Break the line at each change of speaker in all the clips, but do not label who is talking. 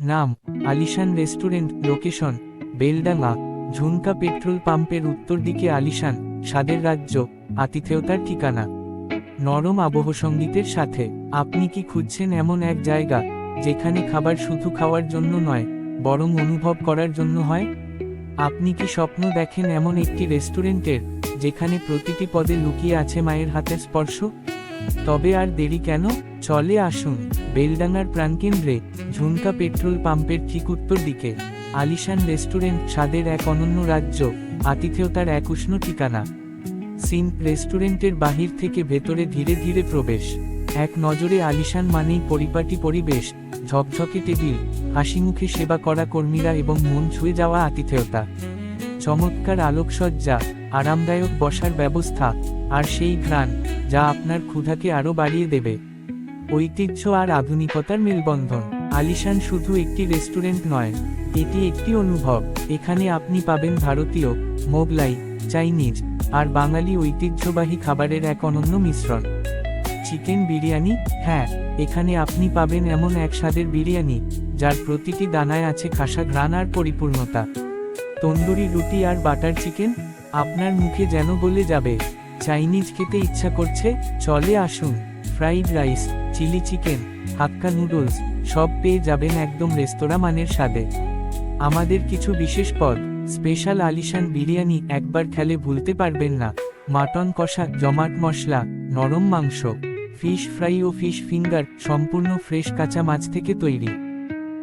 নাম, Alishan restaurant, location, Beldanga, Jhunka petrol পাম্পের উত্তর দিকে আলিশান, স্বাদের রাজ্য, আতিথেয়তার ঠিকানা। নরম আবহ সঙ্গীতের সাথে, আপনি কি খুঁজছেন এমন এক জায়গা, যেখানে খাবার শুধু খাওয়ার জন্য নয়, বরং অনুভব করার জন্য হয়? আপনি কি স্বপ্ন দেখেন এমন একটি রেস্টুরেন্টের, যেখানে প্রতিটি পদে লুকিয়ে আছে মায়ের হাতের স্পর্শ? তবে আর দেরি কেন? চলে আসুন, বেলডাঙ্গার প্রাণকেন্দ্রে ঝুনকা পেট্রোল পাম্পের ঠিক উত্তর দিকে। আলিশান রেস্টুরেন্ট, স্বাদের এক অনন্য রাজ্য, আতিথেয়তার এক উষ্ণ ঠিকানা। সিন রেস্টুরেন্টের বাহির থেকে ভেতরে ধীরে ধীরে প্রবেশ। এক নজরে আলিশান মানেই পরিপাটি পরিবেশ, ঝকঝকে টেবিল, হাসিমুখে সেবা করা কর্মীরা এবং মন ছুঁয়ে যাওয়া আতিথেয়তা। চমৎকার আলোকসজ্জা আরামদায়ক বসার ব্যবস্থা, আর সেই ঘ্রাণ, যা আপনার ক্ষুধাকে আরও বাড়িয়ে দেবে। ঐতিহ্য আর আধুনিকতার মেলবন্ধন। আলিশান শুধু একটি রেস্টুরেন্ট নয়, এটি একটি অনুভব। এখানে আপনি পাবেন ভারতীয়, মোগলাই, চাইনিজ, আর বাঙালি ঐতিহ্যবাহী খাবারের এক অনন্য মিশ্রণ। চিকেন বিরিয়ানি? হ্যাঁ এখানে আপনি পাবেন এমন এক স্বাদের বিরিয়ানি, যার প্রতিটি দানায় আছে খাসা ঘ্রাণ আর পরিপূর্ণতা। তন্দুরি রুটি আর বাটার চিকেন? আপনার মুখে যেন বলে যাবে। চাইনিজ খেতে ইচ্ছা করছে, চলে আসুন। Fried rice, chilli chicken, hakka noodles, সব পেয়ে যাবেন একদম রেস্তোরাঁ মানের স্বাদে। আমাদের কিছু বিশেষ পদ, স্পেশাল আলিশান বিরিয়ানি একবার খেলে ভুলতে পারবেন না। মাটন কষা, জমাট মশলা, নরম মাংস, ফিশ ফ্রাই ও ফিশ ফিঙ্গার, সম্পূর্ণ ফ্রেশ কাঁচা মাছ থেকে তৈরি।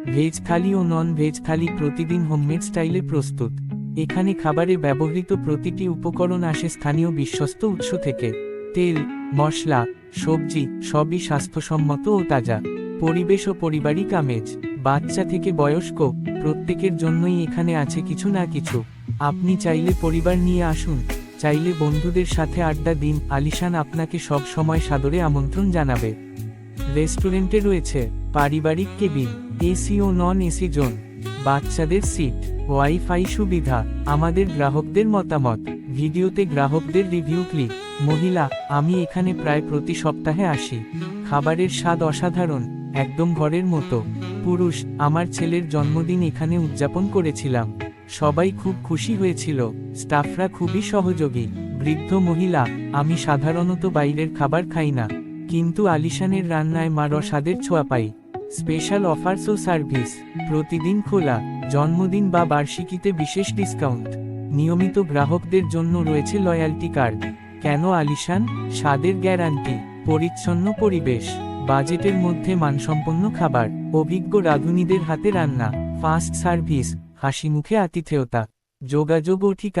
ভেজ থালি ও নন ভেজ থালি প্রতিদিন হোমমেড স্টাইলে প্রস্তুত। এখানে খাবারে ব্যবহৃত প্রতিটি উপকরণ আসে স্থানীয় বিশ্বস্ত উৎস থেকে। তেল, মশলা, সবজি সবই স্বাস্থ্যসম্মত ও তাজা। পরিবেশ ও পারিবারিক আমেজ। বাচ্চা থেকে বয়স্ক, প্রত্যেকের জন্যই এখানে আছে কিছু না কিছু। আপনি চাইলে পরিবার নিয়ে আসুন, চাইলে বন্ধুদের সাথে আড্ডা দিন। আলিশান আপনাকে সব সময় সাদরে আমন্ত্রণ জানাবে। রেস্টুরেন্টে রয়েছে পারিবারিক কেবিন, এসি ও নন এসি জোন। বাচ্চাদের সিট, ওয়াইফাই সুবিধা, আমাদের গ্রাহকদের মতামত, ভিডিওতে গ্রাহকদের রিভিউ ক্লিক, মহিলা, আমি এখানে প্রায় প্রতি সপ্তাহে আসি, খাবারের স্বাদ অসাধারণ, একদম ঘরের মতো, পুরুষ, আমার ছেলের জন্মদিন এখানে উদযাপন করেছিলাম, সবাই খুব খুশি হয়েছিল, স্টাফরা খুবই সহযোগী, বৃদ্ধ মহিলা, আমি সাধারণত বাইরের খাবার খাই না, কিন্তু আলিশানের রান্নায় মা রসাদের ছোঁয়া পাই স্পেশাল অফার্স ও সার্ভিস, প্রতিদিন খোলা, জন্মদিন বা বার্ষিকীতে বিশেষ ডিসকাউন্ট। নিয়মিত গ্রাহকদের জন্য রয়েছে লয়্যালটি কার্ড। কেন আলিশান? স্বাদের গ্যারান্টি, পরিচ্ছন্ন পরিবেশ, বাজেটের মধ্যে মানসম্পন্ন খাবার, অভিজ্ঞ রাঁধুনিদের হাতে রান্না, ফাস্ট সার্ভিস, হাসিমুখে আতিথেয়তা, যোগাযোগ ও ঠিকানা।